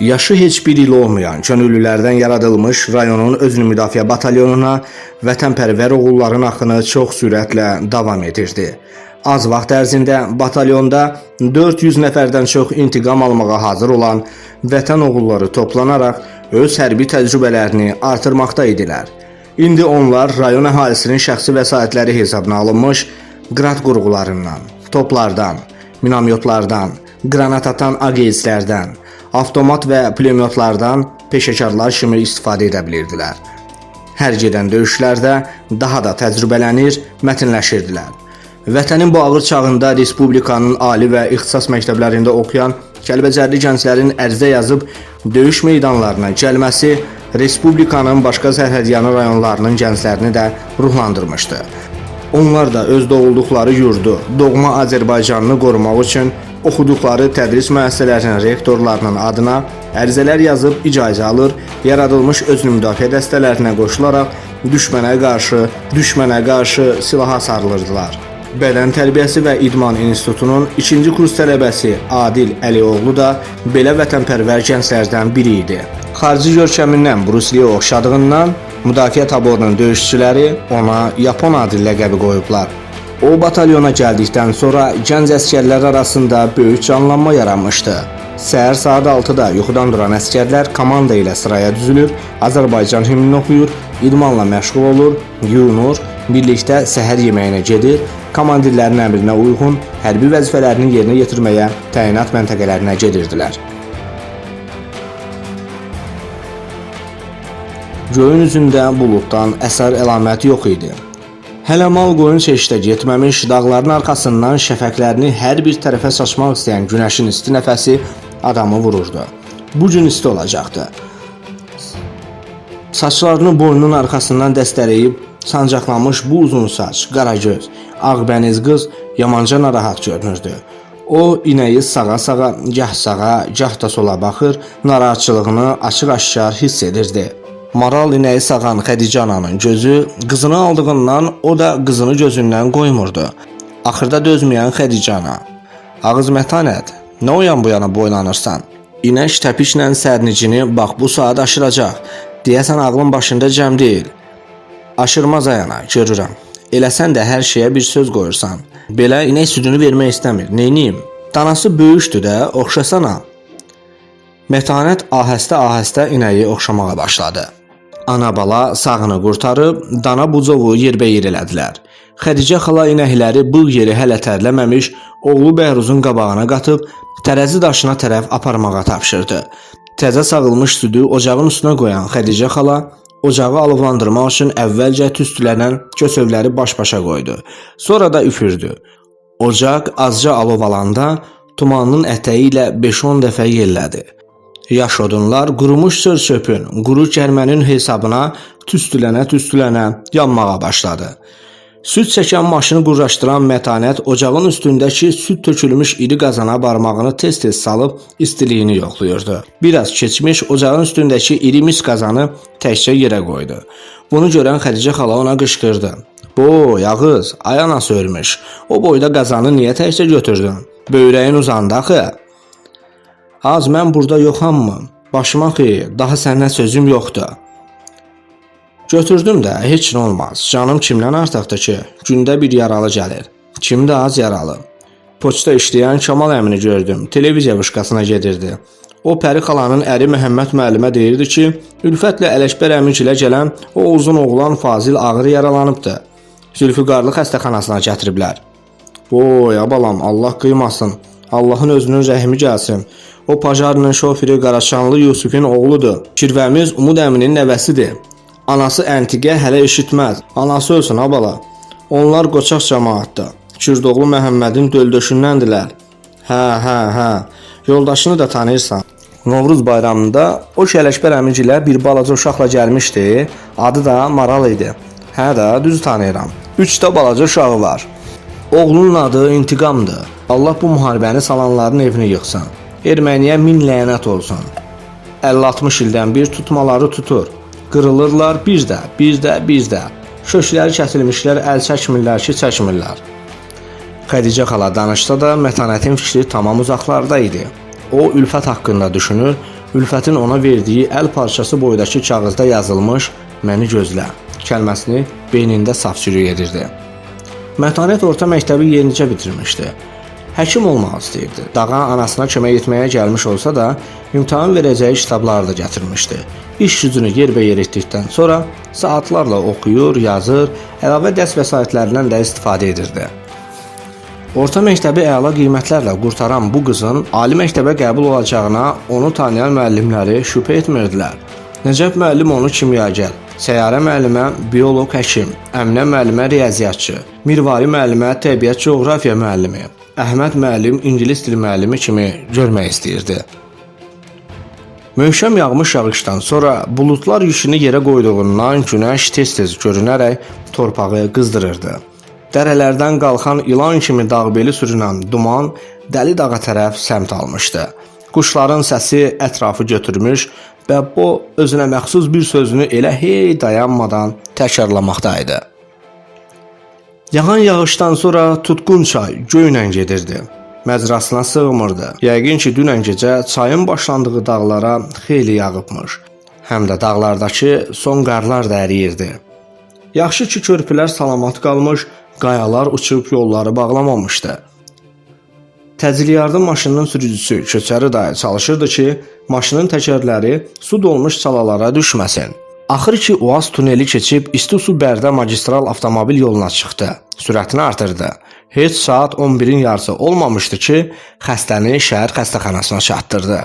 Yaşı heç bir il olmayan könüllülərdən yaradılmış rayonun özünü müdafiə batalyonuna vətənpərvər oğulların axını çox sürətlə davam edirdi. Az vaxt ərzində batalyonda 400 nəfərdən çox intiqam almağa hazır olan vətən oğulları toplanaraq öz hərbi təcrübələrini artırmaqda idilər. İndi onlar rayon əhalisinin şəxsi vəsaitləri hesabına alınmış qrad qurğularından, toplardan, minamyotlardan, qranat atan AGS-lərdən, avtomat və pulemyotlardan peşəkarlar kimi istifadə edə bilirdilər. Hər gedən döyüşlərdə daha da təcrübələnir, mətinləşirdilər. Vətənin bu ağır çağında respublikanın ali və ixtisas məktəblərində oxuyan Kəlbəcərli gənclərin ərizə yazıb döyüş meydanlarına gəlməsi respublikanın başqa sərhədyanı rayonlarının gənclərini də ruhlandırmışdı. Onlar da öz doğulduqları yurdu, doğma Azərbaycanını qorumaq üçün oxuduqları tədris müəssisələrinin rektorlarının adına ərizələr yazıb icazə alır, yaradılmış özünü müdafiə dəstələrinə qoşularaq düşmənə qarşı, düşmənə qarşı silaha sarılırdılar. Bədən tərbiyəsi və İdman İnstitutunun 2-ci kurs tələbəsi Adil Əlioğlu da belə vətənpərvər gənclərdən biri idi. Xarici görkəmindən Bruce Lee oxşadığından müdafiə taborunun döyüşçüləri ona Yapon Adil ləqəbi qoyublar. O batalyona gəldikdən sonra gənc əsgərlər arasında böyük canlanma yaranmışdı. Səhər saat 6-da yuxudan duran əsgərlər komanda ilə sıraya düzülür, Azərbaycan himnini oxuyur, idmanla məşğul olur, yuyunur, birlikdə səhər yeməyinə gedir, komandirlərin əmrinə uyğun hərbi vəzifələrini yerinə yetirməyə təyinat məntəqələrinə gedirdilər. Göyün üzündə buluddan əsər əlaməti yox idi. Hələ mal qoyun çeşdə getməmiş dağların arxasından şəfəqlərini hər bir tərəfə saçmaq istəyən günəşin isti nəfəsi adamı vururdu. Bu gün isti olacaqdı. Saçlarını boynunun arxasından dəstələyib sancaqlamış bu uzun saç, qara göz, ağbəniz qız yamanca narahat görünürdü. O inəyi sağa-sağa, gah sağa, gah da sola baxır, narahatçılığını açıq-aşkar hiss edirdi. Maral inəyi sağan Xədicə ananın gözü qızını aldığından o da qızını gözündən qoymurdu. Axırda dözməyən Xədicə ana: "Ağız mətanət, nə o yan bu yana boylanırsan? İnək təpişlə sərnicini bax bu saat aşıracaq. Deyəsən ağlın başında cəm deyil. Aşırmaz ayana, görürəm. Eləsən də hər şeyə bir söz qoyursan. Belə inək südünü vermək istəmir. Neyniyim? Danası böyükdür də, oxşasana." Mətanət ahəstə-ahəstə inəyi oxşamağa başladı. Ana bala sağını qurtarıb dana buzovu yerbəyer elədilər. Xədicə xala inəkləri bu yeri hələ tərləməmiş, oğlu Bəhruzun qabağına qatıb tərəzi daşına tərəf aparmağa tapşırdı. Təzə sağılmış südü ocağın üstünə qoyan Xədicə xala ocağı alovlandırmaq üçün əvvəlcə tüstülənən kösövləri baş-başa qoydu. Sonra da üfürdü. Ocaq azca alov alanda tumanın ətəyi ilə 5-10 dəfə yellədi. Yaş odunlar qurumuş sör-çöpün, quru kərmənin hesabına tüstülənə-tüstülənə yanmağa başladı. Süd çəkən maşını qurlaşdıran mətanət ocağın üstündəki süd tökülmüş iri qazana barmağını tez-tez salıb istiliyini yoxlayırdı. Biraz keçmiş ocağın üstündəki iri mis qazanı təkcə yerə qoydu. Bunu görən Xədicə xala ona qışqırdı. "Boy, ağız, ay anası ölmüş. O boyda qazanı niyə təkcə götürdün? Böyrəyin uzandı axı." Az mən burada yoxammı? Başıma xeyir, daha səndən sözüm yoxdur. Götürdüm də, heç nə olmaz. Canım kimdən artıqdır ki, gündə bir yaralı gəlir. Kim də az yaralı. Poçta işləyən Kamal əmini gördüm. Televiziya qışqasına gedirdi. O Pəri xalanın əri Məhəmməd müəllimə deyirdi ki, Ülfətlə Ələkbər əmincilə gələn o uzun oğlan Fazil ağır yaralanıbdı. Zülfüqarlı xəstəxanasına gətiriblər. Oy, abalam, Allah qıymasın. Allahın özünün rəhmi gəlsin. O Pajarının şoförü Qaraşanlı Yusifin oğludur. Kirvəmiz Umud əminin nəvəsidir. Anası Əntiqə hələ eşitməz. Anası ölsün ha bala. Onlar qoçaq cəmaatdır. Kürdoğlu Məhəmmədin döldöşündəndirlər. Hə, hə, hə. Yoldaşını da tanıyırsan. Novruz bayramında o Şələkbər əmincilə bir balaca uşaqla gəlmişdi. Adı da Maral idi. Hə də, düz tanıyıram. 3 də balaca uşağı var. Oğlunun adı İntiqamdır. Allah bu müharibəni salanların evini yıxsın. Erməniyə min lənət olsun. 50-60 ildən bir tutmaları tutur. Qırılırlar bir də, bir də, bir də. Kökləri kəsilmişlər, əl çəkmirlər ki, çəkmirlər. Xədicə xala danışsa da Mətanətin fikri tamam uzaqlarda idi. O ülfət haqqında düşünür, Ülfətin ona verdiyi əl parçası boydakı kağızda yazılmış "Məni gözlə" kəlməsini beynində saf sürü edirdi. Mətanət orta məktəbi yenicə bitirmişdi. Həkim olmaq istəyirdi. Dağa anasına kömək etməyə gəlmiş olsa da, imtahan verəcəyi kitabları da gətirmişdi. İş gücünü yerbəyer etdikdən sonra saatlarla oxuyur, yazır, əlavə dərs vəsaitlərindən də istifadə edirdi. Orta məktəbi əla qiymətlərlə qurtaran bu qızın ali məktəbə qəbul olacağına onu tanıyan müəllimləri şübhə etmirdilər. Nəcəf müəllim onu kimyager, Səyyarə müəllimə bioloq həkim, Əminə müəllimə riyaziyyatçı, Mirvari müəllimə təbiət coğrafiya müəllimi, Əhməd müəllim ingilis dili müəllimi kimi görmək istəyirdi. Möhkəm yağmış yağışdan sonra buludlar yüşünü yerə qoyduğundan günəş tez-tez görünərək torpağı qızdırırdı. Dərələrdən qalxan ilan kimi dağbeli sürünən duman Dəli dağa tərəf səmt almışdı. Quşların səsi ətrafı götürmüş və bu özünə məxsus bir sözünü elə hey dayanmadan təkrarlamaqdaydı. Yağan yağışdan sonra tutqun çay göylə gedirdi. Məzrasına sığmırdı. Yəqin ki, dünən gecə çayın başlandığı dağlara xeyli yağıbmış. Həm də dağlardakı son qarlar da əriyirdi. Yaxşı ki, körpülər salamat qalmış, qayalar uçub yolları bağlamamışdı. Təcili yardım maşınının sürücüsü köçəri dayı çalışırdı ki, maşının təkərləri su dolmuş çalalara düşməsin. Axır ki, Oaz tuneli keçib isti su bərdə magistral avtomobil yoluna çıxdı. Sürətini artırdı. Heç saat 11-in yarısı olmamışdı ki, xəstəni şəhər xəstəxanasına çatdırdı.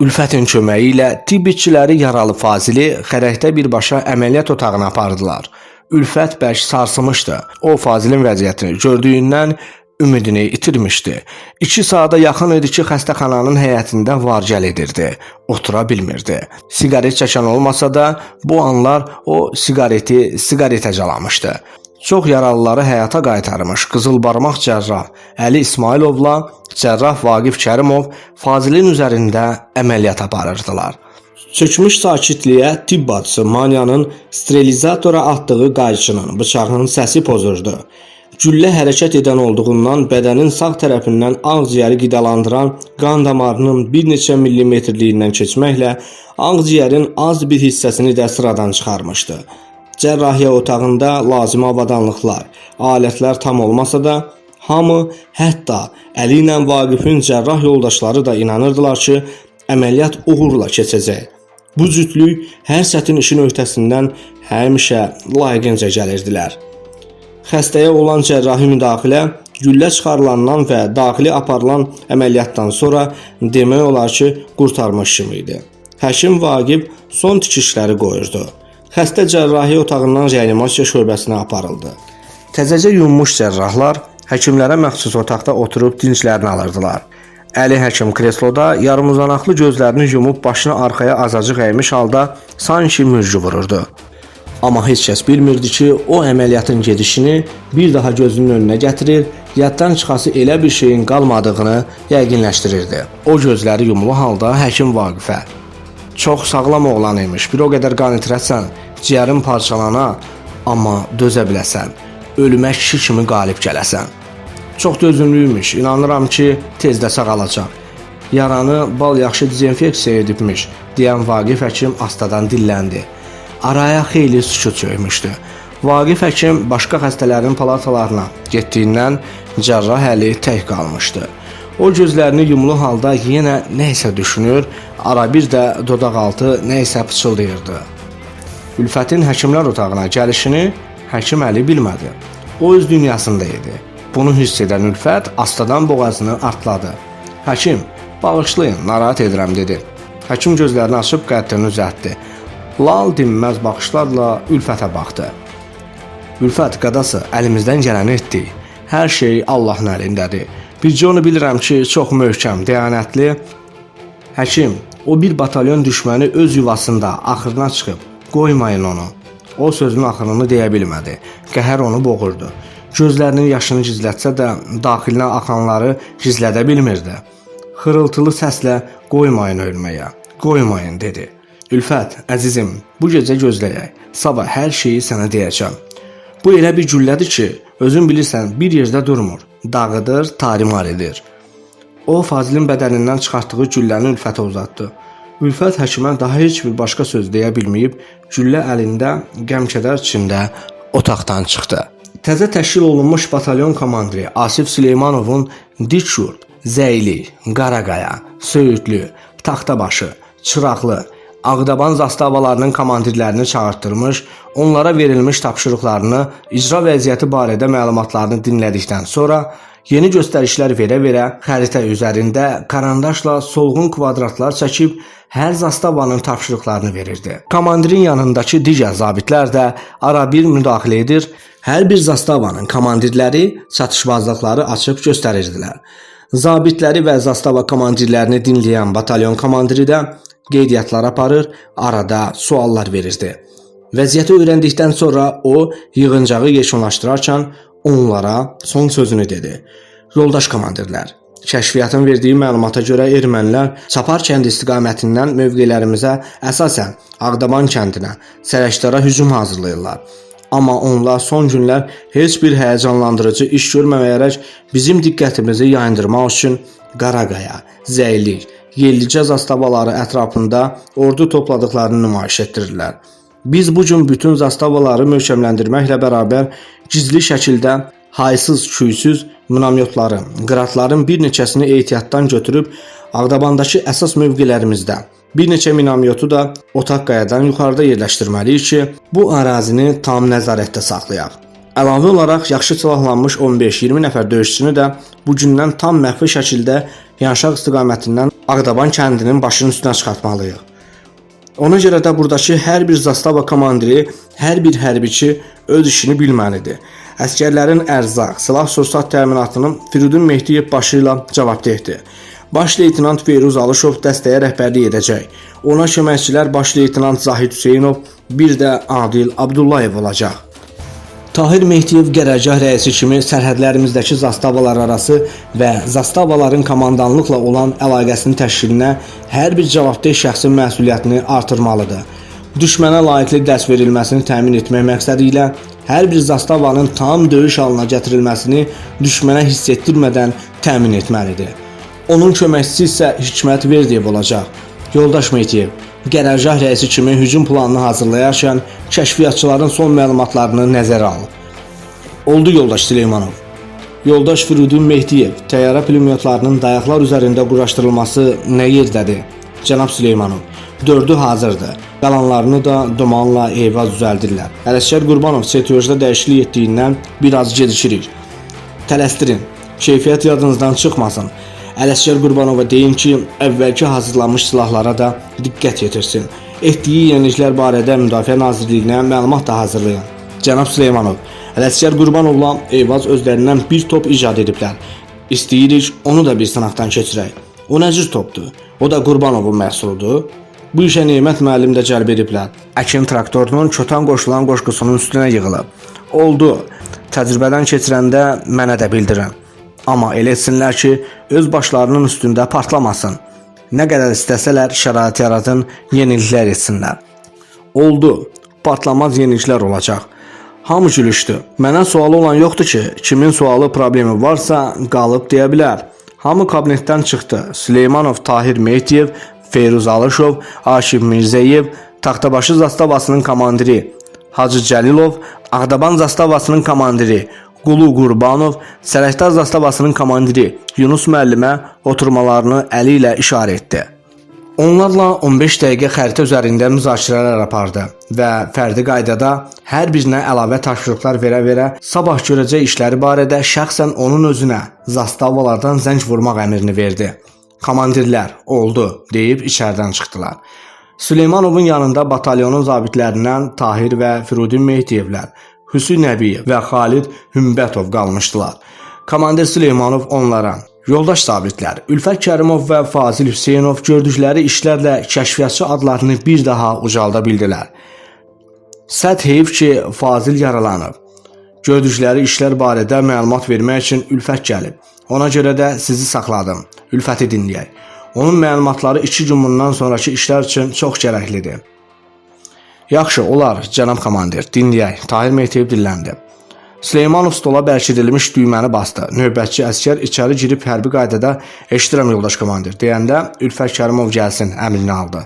Ülfətin köməyi ilə tibb işçiləri yaralı Fazili xərəkdə birbaşa əməliyyat otağına apardılar. Ülfət bərk sarsılmışdı. O Fazilin vəziyyətini gördüyündən ümidini itirmişdi. 2 saata yaxın idi ki, xəstəxananın həyətində var-gəl edirdi. Otura bilmirdi. Siqaret çəkən olmasa da, bu anlar o siqareti siqaretə calamışdı. Çox yaralıları həyata qaytarmış qızıl barmaq cərrah Əli İsmailovla cərrah Vaqif Kərimov Fazilin üzərində əməliyyat aparırdılar. Çökmüş sakitliyə tibb bacısı Manyanın sterilizatora atdığı qayçının, bıçağının səsi pozurdu. Güllə hərəkət edən olduğundan bədənin sağ tərəfindən ağciyəri qidalandıran qan damarının bir neçə millimetrliyindən keçməklə ağciyərin az bir hissəsini də sıradan çıxarmışdı. Cərrahiyyə otağında lazımi avadanlıqlar, alətlər tam olmasa da, hamı, hətta Əli ilə Vaqifin cərrah yoldaşları da inanırdılar ki, əməliyyat uğurla keçəcək. Bu cütlük hər çətin işin öhdəsindən həmişə layiqincə gəlirdilər. Xəstəyə olan cərrahi müdaxilə güllə çıxarılandan və daxili aparılan əməliyyatdan sonra demək olar ki, qurtarmış kimi idi. Həkim Vaqif son tikişləri qoyurdu. Xəstə cərrahi otağından reanimasiya şöbəsinə aparıldı. Təzəcə yunmuş cərrahlar həkimlərə məxsus otaqda oturub dinclərini alırdılar. Əli həkim kresloda yarımuzanaqlı gözlərini yumub başını arxaya azacıq əymiş halda sanki mürgü vururdu. Amma heç kəs bilmirdi ki, o əməliyyatın gedişini bir daha gözünün önünə gətirir, yaddan çıxası elə bir şeyin qalmadığını yəqinləşdirirdi. O gözləri yumulu halda həkim Vaqifə Çox sağlam oğlan imiş. Bir o qədər qan itirəsən, ciyərin parçalana, amma dözə biləsən. Ölümə kişi kimi qalib gələsən. Çox dözümlüymüş. İnanıram ki, tezdə sağalacaq. Yaranı bal yaxşı dezinfeksiya edibmiş, deyən Vaqif həkim astadan dilləndi. Araya xeyli sükut çökmüşdü. Vaqif həkim başqa xəstələrin palatalarına getdiyindən cərrah əli tək qalmışdı. O gözlərini yumulu halda yenə nə isə düşünür, ara bir də dodaqaltı nə isə pıçıldayırdı. Ülfətin həkimlər otağına gəlişini həkim Əli bilmədi. O öz dünyasında idi. Bunu hiss edən Ülfət astadan boğazını artladı. "Həkim, bağışlayın, narahat edirəm" dedi. Həkim gözlərini açıb qəddini uzatdı. Lal dinməz baxışlarla Ülfətə baxdı. Ülfət qadası, əlimizdən gələni etdik. Hər şey Allahın əlindədir. Bircə onu bilirəm ki, çox möhkəm, dəyanətli. Həkim, o bir batalyon düşməni öz yuvasında axırına çıxıb. Qoymayın onu. O sözün axırını deyə bilmədi. Qəhər onu boğurdu. Gözlərinin yaşını gizlətsə də daxilinə axanları gizlədə bilmirdi. Xırıltılı səslə qoymayın ölməyə. Qoymayın dedi. Ülfət, əzizim, bu gecə gözləyək. Sabah hər şeyi sənə deyəcəm. Bu elə bir güllədir ki, özün bilirsən, bir yerdə durmur. Dağıdır, tarimar edir. O Fazilin bədənindən çıxartdığı gülləni Ülfətə uzatdı. Ülfət həkimə daha heç bir başqa söz deyə bilməyib, güllə əlində qəm-kədər içində otaqdan çıxdı. Təzə təşkil olunmuş batalyon komandiri Asif Süleymanovun Dikşurt, Zəyli, Qaraqaya, Söyüdlü, Taxtabaşı, Çıraqlı, Ağdaban zastavalarının komandirlərini çağırtdırmış, onlara verilmiş tapşırıqlarını, icra vəziyyəti barədə məlumatlarını dinlədikdən sonra yeni göstərişlər verə-verə xəritə üzərində karandaşla solğun kvadratlar çəkib hər zastavanın tapşırıqlarını verirdi. Komandirin yanındakı digər zabitlər də ara bir müdaxilə edir, hər bir zastavanın komandirləri çatışmazlıqları açıb göstərirdilər. Zabitləri və zastava komandirlərini dinləyən batalyon komandiri də qeydiyyatlar aparır, arada suallar verirdi. Vəziyyəti öyrəndikdən sonra o yığıncağı yekunlaşdırarkən onlara son sözünü dedi. Yoldaş komandirlər, kəşfiyyatın verdiyi məlumata görə ermənilər Çapar kəndi istiqamətindən mövqelərimizə əsasən Ağdaban kəndinə, Sərəşdara hücum hazırlayırlar. Amma onlar son günlər heç bir həyəcanlandırıcı iş görməməyərək bizim diqqətimizi yayındırmaq üçün Qaraqaya, Zəylik, Yellicə zastavaları ətrafında ordu topladıqlarını nümayiş etdirirlər. Biz bu gün bütün zastavaları möhkəmləndirməklə bərabər gizli şəkildə haysız, küysüz minamyotları, qıratların bir neçəsini ehtiyatdan götürüb Ağdabandakı əsas mövqelərimizdə bir neçə minamyotu da otaq qayadan yuxarıda yerləşdirməliyik ki, bu ərazini tam nəzarətdə saxlayaq. Əlavə olaraq yaxşı silahlanmış 15-20 nəfər döyüşçünü də bu gündən tam məxfi şəkildə Yanşaq istiqamətindən Ağdaban kəndinin başının üstünə çıxartmalıyıq. Ona görə də burdakı hər bir zastava komandiri, hər bir hərbiçi öz işini bilməlidir. Əskərlərin ərzaq, silah-sursat təminatının Firudun Mehdiyev başı ilə cavabdehdir. Baş leytenant Feyruz Alışov dəstəyə rəhbərlik edəcək. Ona köməkçilər baş leytenant Zahid Hüseynov, bir də Adil Abdullayev olacaq. Tahir Mehdiyev qərargah rəisi kimi sərhədlərimizdəki zastavalar arası və zastavaların komandanlıqla olan əlaqəsinin təşkilinə hər bir cavabdeh şəxsin məsuliyyətini artırmalıdır. Düşmənə layiqli dərs verilməsini təmin etmək məqsədi ilə hər bir zastavanın tam döyüş halına gətirilməsini düşmənə hiss etdirmədən təmin etməlidir. Onun köməkçisi isə Hikmət Verdiyev olacaq. Yoldaş Mehdiyev, qərargah rəisi kimi hücum planını hazırlayarkən kəşfiyyatçıların son məlumatlarını nəzərə al. Oldu yoldaş Süleymanov. Yoldaş Firudin Mehdiyev, təyyarə pulemyotlarının dayaqlar üzərində quraşdırılması nə yerdədir? Cənab Süleymanov, dördü hazırdır. Qalanlarını da dumanla eyvaz düzəldirlər. Ələsgər Qurbanov setiyojda dəyişiklik etdiyindən biraz gecikirik. Tələsdirin. Keyfiyyət yadınızdan çıxmasın. Ələsgər Qurbanova deyin ki, əvvəlki hazırlanmış silahlara da diqqət yetirsin. Etdiyi yeniliklər barədə Müdafiə Nazirliyinə məlumat da hazırlayın. Cənab Süleymanov, Ələsgər Qurbanovla Eyvaz özlərindən bir top icad ediblər. İstəyirik onu da bir sınaqdan keçirək. O nə cür topdur? O da Qurbanovun məhsuludur. Bu işə Nemət müəllim də cəlb ediblər. Əkin traktorunun çotan qoşulan qoşqusunun üstünə yığılıb. Oldu. Təcrübədən keçirəndə mənə də bildirin. Amma elə etsinlər ki, öz başlarının üstündə partlamasın. Nə qədər istəsələr şərait yaradın, yeniliklər etsinlər. Oldu. Partlamaz yeniliklər olacaq. Hamı gülüşdü. Mənə sualı olan yoxdur ki, kimin sualı problemi varsa qalıb deyə bilər. Hamı kabinetdən çıxdı. Süleymanov Tahir Mehdiyev, Feyruz Alışov, Aşif Mirzəyev, Taxtabaşı zastavasının komandiri Hacı Cəlilov, Ağdaban zastavasının komandiri Qulu Qurbanov Sərəkdar zastavasının komandiri Yunus müəllimə oturmalarını əli ilə işarə etdi. Onlarla 15 dəqiqə xəritə üzərində müzakirələr apardı və fərdi qaydada hər birinə əlavə tapşırıqlar verə-verə sabah görəcək işləri barədə şəxsən onun özünə zastavalardan zəng vurmaq əmrini verdi. Komandirlər oldu deyib içəridən çıxdılar. Süleymanovun yanında batalyonun zabitlərindən Tahir və Firudin Mehdiyevlər, Hüseyn Nəbiyev və Xalid Hümbətov qalmışdılar. Komandir Süleymanov onlara Yoldaş zabitlər Ülfət Kərimov və Fazil Hüseynov gördükləri işlərlə kəşfiyyatçı adlarını bir daha ucalda bildilər. Səd heyf ki, Fazil yaralanıb. Gördükləri işlər barədə məlumat vermək üçün Ülfət gəlib. Ona görə də sizi saxladım. Ülfəti dinləyək. Onun məlumatları 2 gün bundan sonrakı işlər üçün çox gərəklidir. Yaxşı, olar, cənab komandir, dinləyək. Tahir Mehdiyev dilləndi. Süleymanov stola bərkidilmiş düyməni bastı. Növbətçi əskər içəri girib hərbi qaydada "Eşidirəm yoldaş komandir" deyəndə Ülfət Kərimov gəlsin əmrini aldı.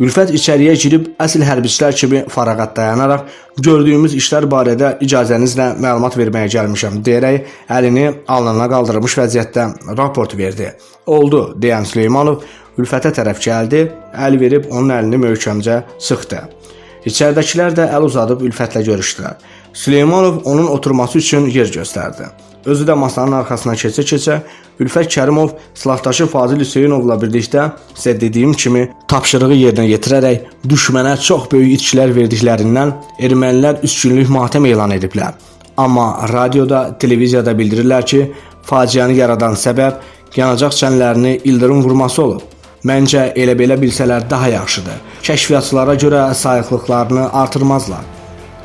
Ülfət içəriyə girib əsl hərbiçilər kimi fərağat dayanaraq gördüyümüz işlər barədə icazənizlə məlumat verməyə gəlmişəm deyərək əlini alnına qaldırmış vəziyyətdə raport verdi. Oldu deyən Süleymanov Ülfətə tərəf gəldi, əl verib onun əlini möhkəmcə sıxdı. İçəridəkilər də əl uzadıb Ülfətlə görüşdülər. Süleymanov onun oturması üçün yer göstərdi. Özü də masanın arxasına keçə-keçə Ülfət Kərimov silahdaşı Fazil Hüseynovla birlikdə sizə dediyim kimi tapşırığı yerinə yetirərək düşmənə çox böyük itkilər verdiklərindən ermənilər üstünlük matəm elan ediblər. Amma radioda, televiziyada bildirirlər ki, faciəni yaradan səbəb yanacaq çənlərini ildırım vurması olub. Məncə elə belə bilsələr daha yaxşıdır. Kəşfiyyatçılara görə sayıqlıqlarını artırmazlar.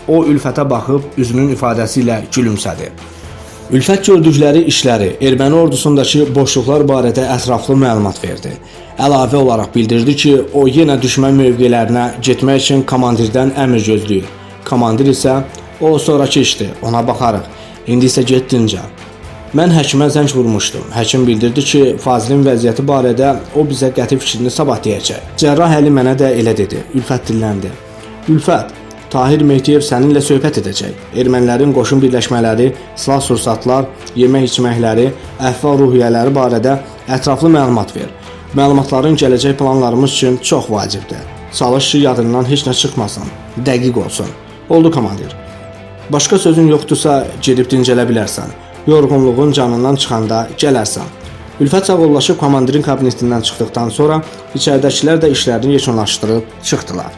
O Ülfətə baxıb üzünün ifadəsi ilə gülümsədi. Ülfət gördükləri işləri, erməni ordusundakı boşluqlar barədə ətraflı məlumat verdi. Əlavə olaraq bildirdi ki, o yenə düşmən mövqelərinə getmək üçün komandirdən əmr gözləyir. Komandir isə o sonrakı işdir, ona baxarıq. İndi isə get dincəl. Mən həkimə zəng vurmuşdum. Həkim bildirdi ki, Fazilin vəziyyəti barədə o bizə qəti fikrini sabah deyəcək. Cərrah Əli mənə də elə dedi. Ülfət dilləndi. Ülfət, Tahir Mehdiyev səninlə söhbət edəcək. Ermənilərin qoşun birləşmələri, silah sursatlar, yemək içməkləri, əhval-ruhiyyələri barədə ətraflı məlumat ver. Məlumatların gələcək planlarımız üçün çox vacibdir. Çalış ki, yadından heç nə çıxmasın. Dəqiq olsun. Oldu komandir. Başqa sözün yoxdursa gedib dincələ bilərsən. Yorğunluğun canından çıxanda gələrsən. Ülfət sağollaşıb komandirin kabinetindən çıxdıqdan sonra içəridəkilər də işlərini yekunlaşdırıb çıxdılar.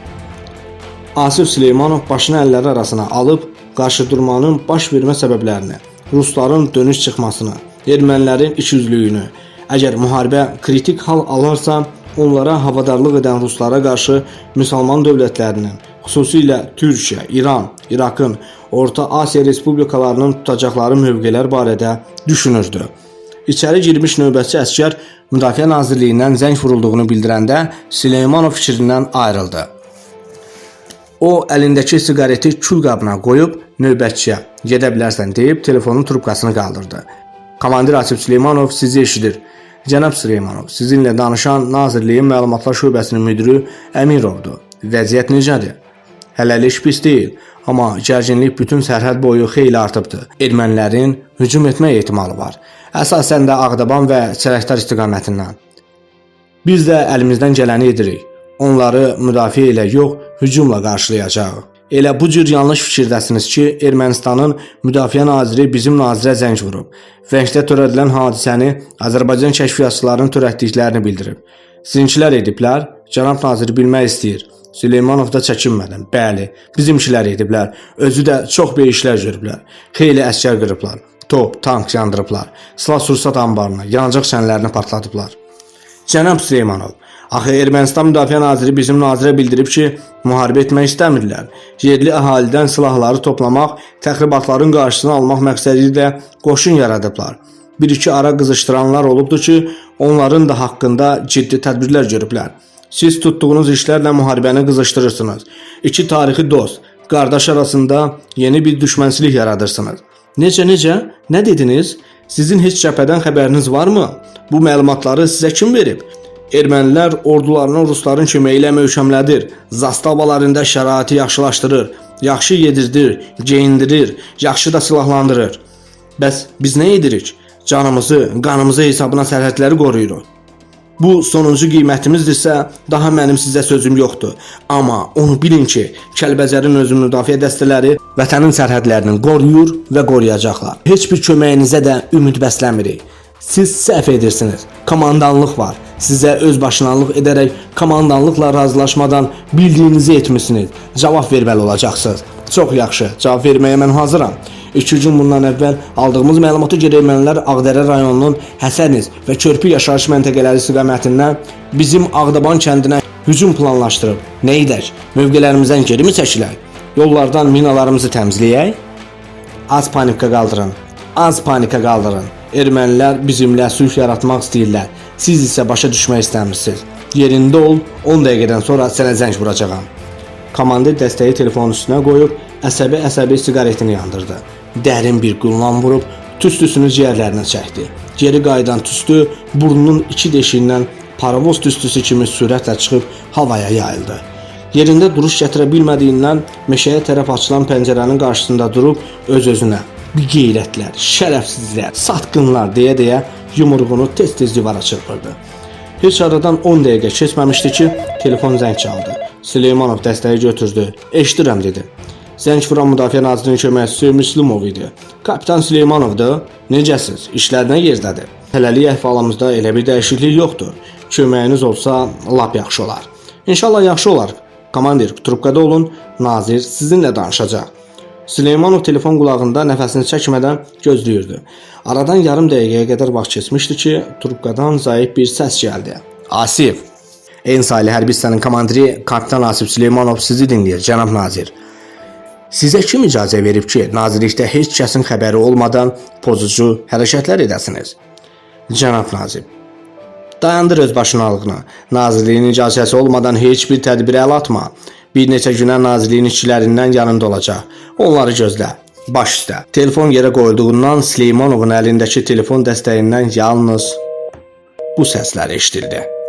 Asif Süleymanov başını əlləri arasına alıb qarşıdurmanın baş vermə səbəblərini, rusların dönüş çıxmasını, ermənilərin ikiyüzlüyünü, əgər müharibə kritik hal alarsa, onlara havadarlıq edən ruslara qarşı müsəlman dövlətlərinin, xüsusilə Türkiyə, İran, İraqın, Orta Asiya respublikalarının tutacaqları mövqelər barədə düşünürdü. İçəri girmiş növbətçi əskər Müdafiə Nazirliyindən zəng vurulduğunu bildirəndə Süleymanov fikrindən ayrıldı. O əlindəki siqareti kül qabına qoyub növbətçiyə "Gedə bilərsən" deyib telefonun trubkasını qaldırdı. Komandir Asif Süleymanov sizi eşidir. Cənab Süleymanov, sizinlə danışan Nazirliyin Məlumatlar Şöbəsinin müdiri Əmirovdur. Vəziyyət necədir? Hələlik pis deyil, amma gərginlik bütün sərhəd boyu xeyli artıbdı. Ermənilərin hücum etmə ehtimalı var. Əsasən də Ağdaban və Çərəkdar istiqamətindən. Biz də əlimizdən gələni edirik. Onları müdafiə ilə yox, hücumla qarşılayacağıq. Elə bu cür yanlış fikirdəsiniz ki, Ermənistanın müdafiə naziri bizim nazirə zəng vurub. Vəngdə törədilən hadisəni Azərbaycan kəşfiyyatçılarının törətdiklərini bildirib. Sizinkilər ediblər, cənab nazir bilmək istəyir. Süleymanov da çəkinmədən, bəli, bizimkilər ediblər. Özü də çox böyük işlər görüblər. Xeyli əsgər qırıblar. Top, tank yandırıblar. Silah sursat anbarını, yanacaq şənlərini partladıblar. Cənab Süleymanov, Axı Ermənistan Müdafiə Naziri bizim nazirə bildirib ki, müharibə etmək istəmirlər. Yerli əhalidən silahları toplamaq, təxribatların qarşısını almaq məqsədi ilə qoşun yaradıblar. Bir-iki ara qızışdıranlar olubdu ki, onların da haqqında ciddi tədbirlər görüblər. Siz tutduğunuz işlərlə müharibəni qızışdırırsınız. İki tarixi dost, qardaş arasında yeni bir düşmənçilik yaradırsınız. Necə necə? Nə dediniz? Sizin heç cəbhədən xəbəriniz varmı? Bu məlumatları sizə kim verib? Ermənilər ordularını rusların köməyi ilə möhkəmlədir. Zastavalarında şəraiti yaxşılaşdırır, yaxşı yedirdir, geyindirir, yaxşı da silahlandırır. Bəs biz nə edirik? Canımızı, qanımızı hesabına sərhədləri qoruyuruq. Bu sonuncu qiymətimizdirsə, daha mənim sizə sözüm yoxdur. Amma onu bilin ki, Kəlbəcərin özü müdafiə dəstələri vətənin sərhədlərini qoruyur və qoruyacaqlar. Heç bir köməyinizə də ümid bəsləmirik. Siz səhv edirsiniz. Komandanlıq var. Sizə özbaşınalıq edərək komandanlıqla razılaşmadan bildiyinizi etmisiniz. Cavab verməli olacaqsınız. Çox yaxşı, cavab verməyə mən hazıram. 2 gün bundan əvvəl aldığımız məlumata görə ermənilər Ağdərə rayonunun Həsəniz və Körpü yaşayış məntəqələri istiqamətindən bizim Ağdaban kəndinə hücum planlaşdırıb. Nə edək? Mövqelərimizdən geri çəkilək? Yollardan minalarımızı təmizləyək? Az panika qaldırın. Az panika qaldırın. Ermənilər bizimlə sülh yaratmaq istəyirlər. Siz isə başa düşmək istəmirsiniz. Yerində ol, 10 dəqiqədən sonra sənə zəng vuracağam. Komandir dəstəyi telefonun üstünə qoyub əsəbi-əsəbi siqaretini yandırdı. Dərin bir qullan vurub tüstüsünü ciyərlərinə çəkdi. Geri qayıdan tüstü burnunun iki deşiyindən paravoz tüstüsü kimi sürətlə çıxıb havaya yayıldı. Yerində duruş gətirə bilmədiyindən meşəyə tərəf açılan pəncərənin qarşısında durub öz-özünə bir qeyrətlər, şərəfsizlər, satqınlar deyə-deyə yumruğunu tez-tez divara çırpırdı. Heç aradan 10 dəqiqə keçməmişdi ki, telefon zəng çaldı. Süleymanov dəstəyi götürdü. Eşidirəm dedi. Zəng vuran Müdafiə Nazirinin köməkçisi Müslümov idi. Kapitan Süleymanovdur. Necəsiz? İşlər nə yerdədir? Hələlik əhvalımızda elə bir dəyişiklik yoxdur. Köməyiniz olsa lap yaxşı olar. İnşallah yaxşı olar. Komandir, trubkada olun. Nazir sizinlə danışacaq. Süleymanov telefon qulağında nəfəsini çəkmədən gözləyirdi. Aradan yarım dəqiqəyə qədər vaxt keçmişdi ki, trubkadan zəif bir səs gəldi. Asif, En Salih hərbi hissənin komandiri kapitan Asif Süleymanov sizi dinləyir, cənab nazir. Sizə kim icazə verib ki, nazirlikdə heç kəsin xəbəri olmadan pozucu hərəkətlər edəsiniz? Cənab nazir. Dayandır öz başınalığına. Nazirliyin icazəsi olmadan heç bir tədbirə əl atma. Bir neçə günə nazirliyin işçilərindən yanında olacaq. Onları gözlə. Baş üstə. Telefon yerə qoyulduğundan Süleymanovun əlindəki telefon dəstəyindən yalnız bu səslər eşidildi.